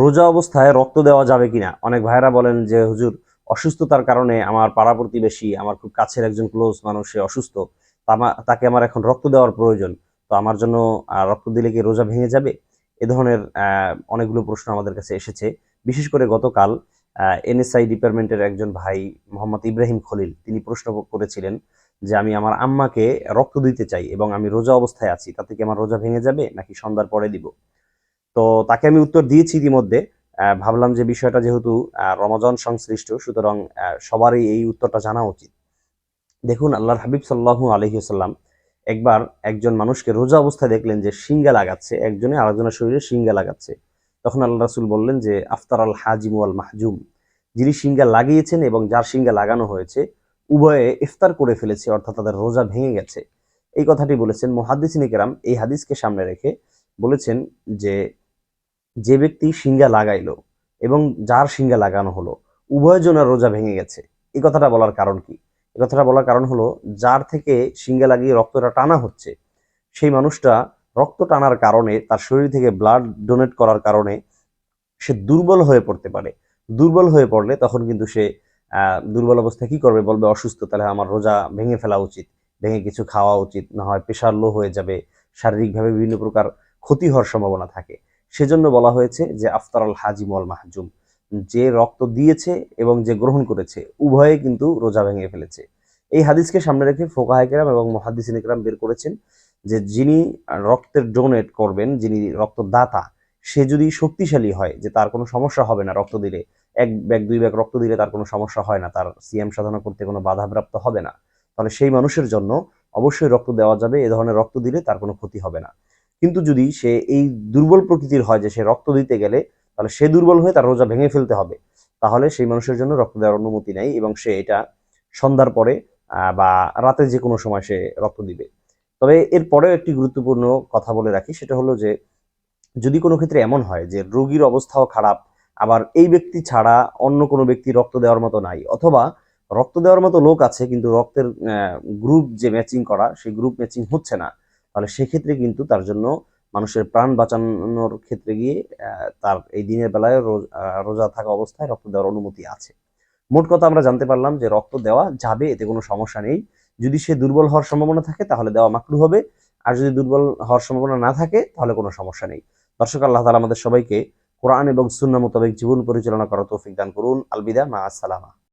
রোজা অবস্থায় রক্ত দেওয়া যাবে কিনা? অনেক ভাইরা বলেন যে, হুজুর, অসুস্থতার কারণে আমার পাড়া প্রতিবেশী, আমার খুব কাছের একজন ক্লোজ মানুষ, সে অসুস্থ। তাকে আমার এখন রক্ত দেওয়ার প্রয়োজন। তো আমার জন্য রক্ত দিলে কি রোজা ভেঙে যাবে? এ ধরনের অনেকগুলো প্রশ্ন আমাদের কাছে এসেছে। বিশেষ করে গতকাল এনএসআই ডিপার্টমেন্টের একজন ভাই, মোহাম্মদ ইব্রাহিম খলিল, তিনি প্রশ্ন করেছিলেন যে, আমি আমার আম্মাকে রক্ত দিতে চাই এবং আমি রোজা অবস্থায় আছি, তাতে কি আমার রোজা ভেঙে যাবে নাকি সন্ধ্যার পরে দিব? তো তাকে আমি উত্তর দিয়েছি ইতিমধ্যে। ভাবলাম যে বিষয়টা যেহেতু রমজান সংশ্লিষ্ট, সুতরাং সবারই এই উত্তরটা জানা উচিত। দেখুন, আল্লাহর হাবিব সাল্লাহু আলহিহাল্লাম একবার একজন মানুষকে রোজা অবস্থায় দেখলেন যে শিঙ্গা লাগাচ্ছে একজনে আরেকজনের শরীরে শিঙ্গা লাগাচ্ছে। তখন আল্লাহ রাসুল বললেন যে আফতার আল হাজিম আল মাহজুম। যিনি শিঙ্গা লাগিয়েছেন এবং যার শিঙ্গা লাগানো হয়েছে, উভয়ে ইফতার করে ফেলেছে, অর্থাৎ তাদের রোজা ভেঙে গেছে। এই কথাটি বলেছেন মুহাদ্দিসিন কেরাম। এই হাদিসকে সামনে রেখে বলেছেন যে যে ব্যক্তি শিঙ্গা লাগাইলো এবং যার শিঙ্গা লাগানো হলো, উভয় জনের রোজা ভেঙে গেছে। এই কথাটা বলার কারণ কি? এই কথাটা বলার কারণ হলো, যার থেকে শিঙ্গা লাগিয়ে রক্তটা টানা হচ্ছে, সেই মানুষটা রক্ত টানার কারণে, তার শরীর থেকে ব্লাড ডোনেট করার কারণে সে দুর্বল হয়ে পড়তে পারে। দুর্বল হয়ে পড়লে তখন কিন্তু সে দুর্বল অবস্থায় কি করবে? বলবে, অসুস্থ, তাহলে আমার রোজা ভেঙে ফেলা উচিত। ভেঙে কিছু খাওয়া উচিত, না হয় প্রেশার লো হয়ে যাবে, শারীরিকভাবে বিভিন্ন প্রকার ক্ষতি হওয়ার সম্ভাবনা থাকে। সেজন্য বলা হয়েছে যে আফতার আল হাজিম ওয়াল মাহজুম, যে রক্ত দিয়েছে এবং যে গ্রহণ করেছে, উভয়ে কিন্তু রোজা ভেঙে ফেলেছে। এই হাদিসকে সামনে রেখে ফোকাহাইকেরাম এবং মহাদিসিন একরাম বের করেছেন যে যিনি রক্তের ডোনেট করবেন, যিনি রক্তদাতা, সে যদি শক্তিশালী হয় যে তার কোনো সমস্যা হবে না রক্ত দিলে, এক ব্যাগ, দুই ব্যাগ রক্ত দিলে তার কোনো সমস্যা হয় না, তার সিএম সাধনা করতে কোনো বাধাপ্রাপ্ত হবে না, তাহলে সেই মানুষের জন্য অবশ্যই রক্ত দেওয়া যাবে, এ ধরনের রক্ত দিলে তার কোনো ক্ষতি হবে না। কিন্তু যদি সে এই দুর্বল প্রকৃতির হয় যে সে রক্ত দিতে গেলে, তাহলে সে দুর্বল হয়ে তার রোজা ভেঙে ফেলতে হবে। তাহলে সেই মানুষের জন্য রক্ত দেওয়ার অনুমতি নেই এবং সে এটা সন্ধ্যার পরে বা রাতে যে কোনো সময় সে রক্ত দিবে। তবে এর পরেও একটি গুরুত্বপূর্ণ কথা বলে রাখি, সেটা হলো যে যদি কোনো ক্ষেত্রে এমন হয় যে রোগীর অবস্থাও খারাপ, আবার এই ব্যক্তি ছাড়া অন্য কোনো ব্যক্তি রক্ত দেওয়ার মতো নাই, অথবা রক্ত দেওয়ার মতো লোক আছে, কিন্তু রক্তের গ্রুপ যে ম্যাচিং করা, সেই গ্রুপ ম্যাচিং হচ্ছে না তাহলে সেক্ষেত্রে কিন্তু তার জন্য মানুষের প্রাণ বাঁচানোর ক্ষেত্রে গিয়ে তার এই দিনের বেলায় রোজা থাকা অবস্থায় রক্ত দেওয়ার অনুমতি আছে। মোট কথা আমরা জানতে পারলাম যে রক্ত দেওয়া যাবে, এতে কোনো সমস্যা নেই। যদি সে দুর্বল হওয়ার সম্ভাবনা থাকে, তাহলে দেওয়া মাকরু হবে। আর যদি দুর্বল হওয়ার সম্ভাবনা না থাকে, তাহলে কোনো সমস্যা নেই। দর্শক, আল্লাহ তালা আমাদের সবাইকে কোরআন এবং সুন্না মোতাবেক জীবন পরিচালনা করার তৌফিক দান করুন। আলবিদা, মা আসসালামা।